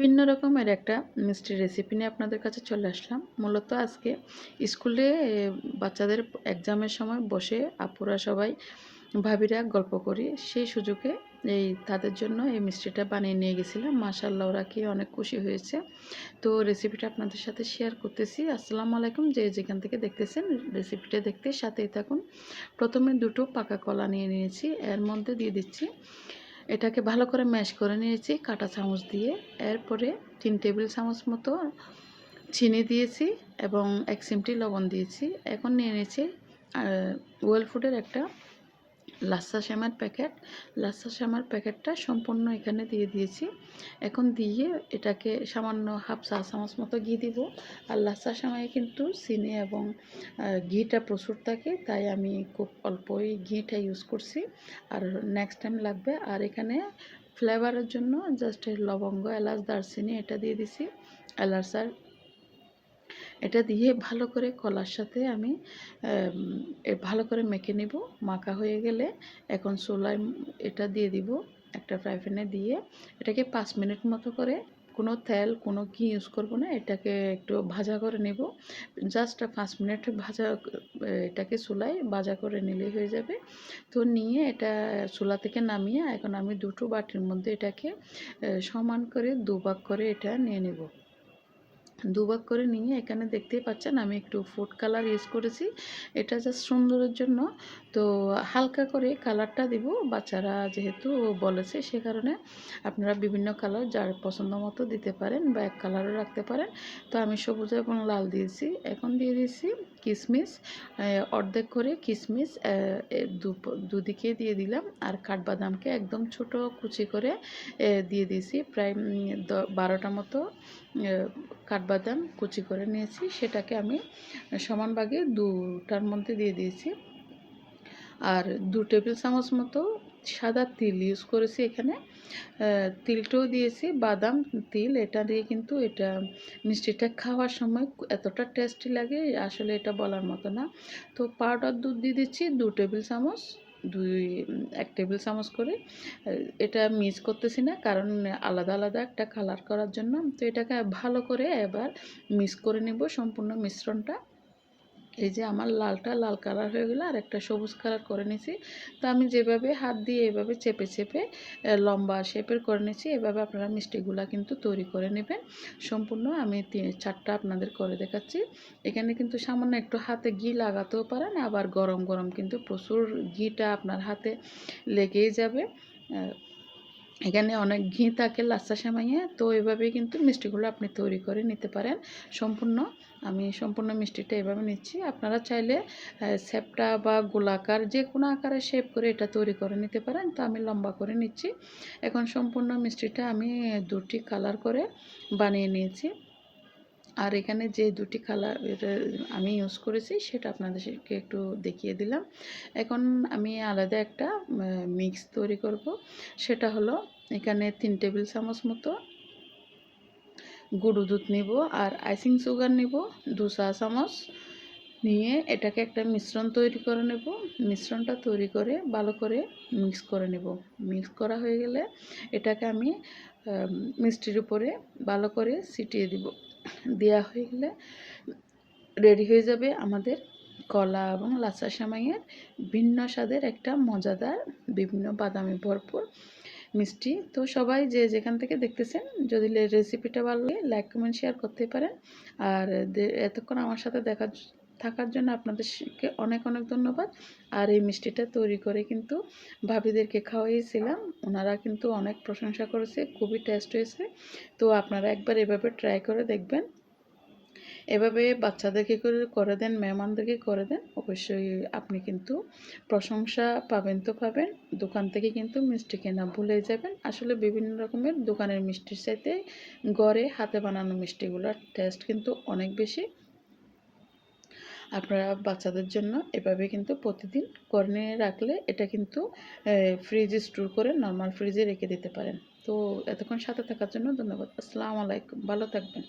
ভিন্ন রকমের একটা মিষ্টির রেসিপি নিয়ে আপনাদের কাছে চলে আসলাম। মূলত আজকে স্কুলে বাচ্চাদের এক্সামের সময় বসে আপুরা সবাই, ভাবিরা গল্প করি। সেই সুযোগে এই তাদের জন্য এই মিষ্টিটা বানিয়ে নিয়ে গেছিলাম। মাশাল্লাহ ওরা কি অনেক খুশি হয়েছে। তো রেসিপিটা আপনাদের সাথে শেয়ার করতেছি। আসসালামু আলাইকুম, যে যেখান থেকে দেখতেছেন রেসিপিটা দেখতে সাথেই থাকুন। প্রথমে দুটো পাকা কলা নিয়ে নিয়েছি। এর মধ্যে দিয়ে দিচ্ছি এটাকে ভালো করে ম্যাশ করে নিয়েছি কাটা চামচ দিয়ে। এরপরে তিন টেবিল চামচ মতো চিনি দিয়েছি এবং এক চিমটি লবণ দিয়েছি। এখন নিয়ে নিয়েছি ওয়েল ফুডের একটা লাচ্ছা শ্যামার প্যাকেট লাচ্ছা শ্যামার প্যাকেটটা সম্পূর্ণ এখানে দিয়ে দিয়েছি। এখন দিয়ে এটাকে সামান্য হাফ চা চামচ মতো ঘি দিব। আর লাচ্ছা শ্যামায় কিন্তু চিনি এবং ঘিটা প্রচুর থাকে, তাই আমি খুব অল্পই ঘিটা ইউজ করছি। আর নেক্সট টাইম লাগবে। আর এখানে ফ্লেভারের জন্য জাস্ট লবঙ্গ, এলাচ, দারচিনি এটা দিয়ে দিছি। এলাচ আর এটা দিয়ে ভালো করে কলার সাথে আমি ভালো করে মেখে নিব। মাখা হয়ে গেলে এখন চুলায় এটা দিয়ে দিব, একটা ফ্রাই প্যানে দিয়ে। এটাকে পাঁচ মিনিট মতো করে কোনো তেল, কোনো কি ইউজ করব না, এটাকে একটু ভাজা করে নেব। জাস্ট পাঁচ মিনিট ভাজা এটাকে চুলায় ভাজা করে নিলেই হয়ে যাবে। তো নিয়ে এটা চুলা থেকে নামিয়ে এখন আমি দুটো বাটির মধ্যে এটাকে সমান করে দুভাগ করে এটা নিয়ে নেব। দুভাগ করে নিয়ে এখানে দেখতেই পাচ্ছেন আমি একটু ফুড কালার ইউজ করেছি। এটা জাস্ট সুন্দরের জন্য। তো হালকা করে কালারটা দিব। বাচ্চারা যেহেতু বলেছে সে কারণে আপনারা বিভিন্ন কালার যার পছন্দ মতো দিতে পারেন বা এক কালারও রাখতে পারেন। তো আমি সবুজ এবং লাল দিয়েছি। এখন দিয়ে দিয়েছি কিশমিশ অর্ধেক করে কিশমিশ দুদিকে দিয়ে দিলাম। আর কাঠবাদামকে একদম ছোট কুচি করে দিয়ে দিয়েছি। প্রায় বারোটা মতো কাঠবাদাম কুচি করে নিয়েছি, সেটাকে আমি সমান ভাগে দুটার মধ্যে দিয়ে দিয়েছি। আর দু টেবিল চামচ মতো সাদা তিল ইউজ করেছি এখানে। তিলটাও দিয়েছি, বাদাম, তিল, এটা দিয়ে কিন্তু এটা মিষ্টিটা খাওয়ার সময় এতটা টেস্টি লাগে, আসলে এটা বলার মতো না। তো পাউডার দুধ দিয়ে দিচ্ছি, দু টেবিল চামচ দুই এক টেবিল চামচ করে। এটা মিক্স করতেছি না, কারণ আলাদা আলাদা একটা কালার করার জন্য। তো এটাকে ভালো করে এবার মিক্স করে নেব সম্পূর্ণ মিশ্রণটা। এই যে আমার লালটা লাল কালার হয়ে গেলো, আর একটা সবুজ কালার করে নিয়েছি। তো আমি যেভাবে হাত দিয়ে এভাবে চেপে চেপে লম্বা শেপের করে নিয়েছি, এভাবে আপনারা মিষ্টিগুলা কিন্তু তৈরি করে নেবেন। সম্পূর্ণ আমি তিন, চারটা আপনাদের করে দেখাচ্ছি। এখানে কিন্তু সামান্য একটু হাতে ঘি লাগাতেও পারেন, আবার গরম গরম কিন্তু প্রচুর ঘিটা আপনার হাতে লেগেই যাবে। এখানে অনেক ঘি থাকে লাচ্চা সেমাইয়ে, তো এভাবে কিন্তু মিষ্টিগুলো আপনি তৈরি করে নিতে পারেন। সম্পূর্ণ, আমি সম্পূর্ণ মিষ্টিটা এভাবে নিচ্ছি। আপনারা চাইলে সেপটা বা গোলাকার যে কোনো আকারে শেপ করে এটা তৈরি করে নিতে পারেন, তো আমি লম্বা করে নিচ্ছি। এখন সম্পূর্ণ মিষ্টিটা আমি দুটি কালার করে বানিয়ে নিয়েছি। আর এখানে যে দুটি কালার আমি ইউজ করেছি, সেটা আপনাদেরকে একটু দেখিয়ে দিলাম। এখন আমি আলাদা একটা মিক্স তৈরি করব। সেটা হলো এখানে তিন টেবিল চামচ মতো গুঁড়ো দুধ নিব আর আইসিং সুগার নিব দু চা চামচ। নিয়ে এটাকে একটা মিশ্রণ তৈরি করে নেব। মিশ্রণটা তৈরি করে ভালো করে মিক্স করে নেব। মিক্স করা হয়ে গেলে এটাকে আমি মিষ্টির উপরে ভালো করে ছিটিয়ে দিব। দেওয়া হয়ে গেলে রেডি হয়ে যাবে আমাদের কলা এবং লাচা সামাইয়ের ভিন্ন স্বাদের একটা মজাদার, বিভিন্ন বাদামি ভরপুর মিষ্টি। তো সবাই যে যেখান থেকে দেখতেছেন, যদি রেসিপিটা ভালো লাগে লাইক কমেন্ট শেয়ার করতে পারেন। আর এতক্ষণ আমার সাথে দেখার থাকার জন্য আপনাদেরকে অনেক অনেক ধন্যবাদ। আর এই মিষ্টিটা তৈরি করে কিন্তু ভাবিদেরকে খাওয়াইছিলাম। ওনারা কিন্তু অনেক প্রশংসা করেছে, খুবই টেস্ট হয়েছে। তো আপনারা একবার এভাবে ট্রাই করে দেখবেন। এভাবে বাচ্চাদেরকে করে করে দেন, মেহমানদেরকে করে দেন, অবশ্যই আপনি কিন্তু প্রশংসা পাবেন তো পাবেন। দোকান থেকে কিন্তু মিষ্টি কেনা ভুলে যাবেন। আসলে বিভিন্ন রকমের দোকানের মিষ্টির চাইতে গড়ে হাতে বানানো মিষ্টিগুলোর টেস্ট কিন্তু অনেক বেশি। আপনারা বাচ্চাদের জন্য এভাবে কিন্তু প্রতিদিন করে নিয়ে রাখলে এটা কিন্তু ফ্রিজে স্টোর করে নর্মাল ফ্রিজে রেখে দিতে পারেন। তো এতক্ষণ সাথে থাকার জন্য ধন্যবাদ। আসসালামু আলাইকুম। ভালো থাকবেন।